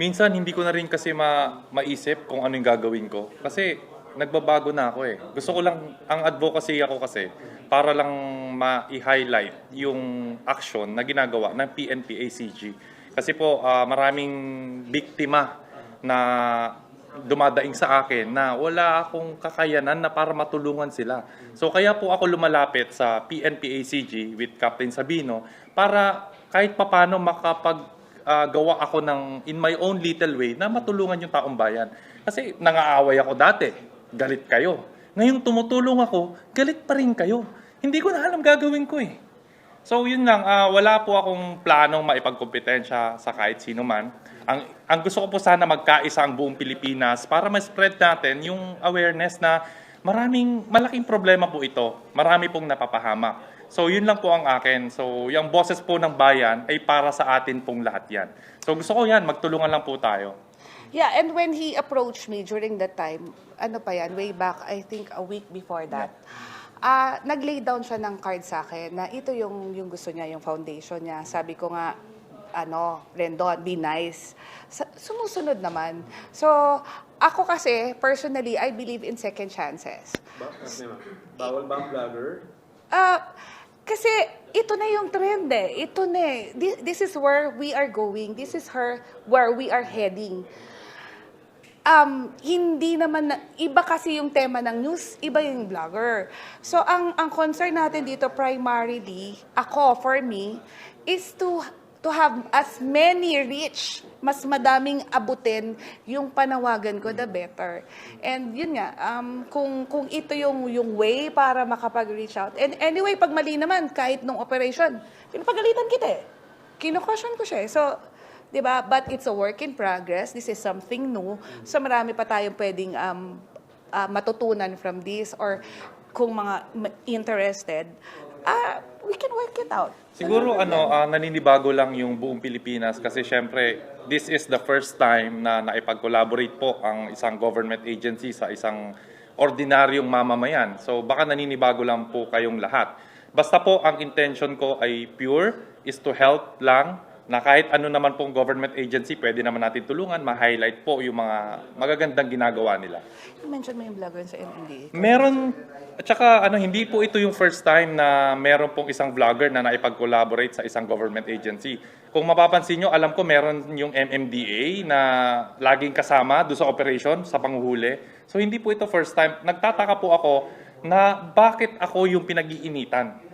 minsan hindi ko na rin kasi ma maisip kung ano yung gagawin ko. Kasi nagbabago na ako eh. Gusto ko lang, ang advocacy ako kasi, para lang ma-highlight yung action na ginagawa ng PNP-ACG. Kasi po, ah, maraming biktima na dumadaing sa akin na wala akong kakayanan na para matulungan sila. So kaya po ako lumalapit sa PNP-ACG with Captain Sabino para kahit papano makapag ah, gawa ako ng in my own little way na matulungan yung taong bayan. Kasi nangaaway ako dati, galit kayo. Ngayon tumutulong ako, galit pa rin kayo. Hindi ko na alam gagawin ko eh. So yun lang, ah, wala po akong planong maipagkompetensya sa kahit sino man. Ang, ang gusto ko po sana magkaisa ang buong Pilipinas para ma-spread natin yung awareness na maraming, malaking problema po ito. Marami pong napapahamak. So yun lang po ang akin. So yung boses po ng bayan ay para sa atin pong lahat yan. So gusto ko yan, magtulungan lang po tayo. Yeah, and when he approached me during that time, ano pa yan, way back, I think a week before that, ah nag-lay down siya ng card sa akin na ito yung, yung gusto niya, yung foundation niya. Sabi ko nga, ano, Rendon, be nice. Sa- sumusunod naman. So, ako kasi, personally, I believe in second chances. Ba-? Bawal ba ang vlogger? Ah, kasi ito na yung trend eh. Ito na eh. This, this is where we are going. This is her where we are heading. Um, hindi naman na, iba kasi yung tema ng news, iba yung vlogger. So ang ang concern natin dito primarily, ako for me, is to to have as many reach, mas madaming abutin yung panawagan ko the better. And yun nga, um, kung kung ito yung yung way para makapag-reach out. And anyway, pag mali naman kahit nung operation, pinapagalitan kita eh. Kino-caution ko siya eh. So, 'di ba? But it's a work in progress. This is something new. So marami pa tayong pwedeng um, ah, matutunan from this or kung mga interested, ah, we can work it out. Siguro ano, ah, naninibago lang yung buong Pilipinas kasi syempre this is the first time na naipag-collaborate po ang isang government agency sa isang ordinaryong mamamayan. So baka naninibago lang po kayong lahat. Basta po ang intention ko ay pure is to help lang na kahit ano naman pong government agency, pwede naman natin tulungan, ma-highlight po yung mga magagandang ginagawa nila. mention mo yung vlogger sa MMDA. Meron, at saka ano, hindi po ito yung first time na meron pong isang vlogger na naipag-collaborate sa isang government agency. Kung mapapansin nyo, alam ko meron yung MMDA na laging kasama do sa operation, sa panguhuli. So hindi po ito first time. Nagtataka po ako na bakit ako yung pinag-iinitan.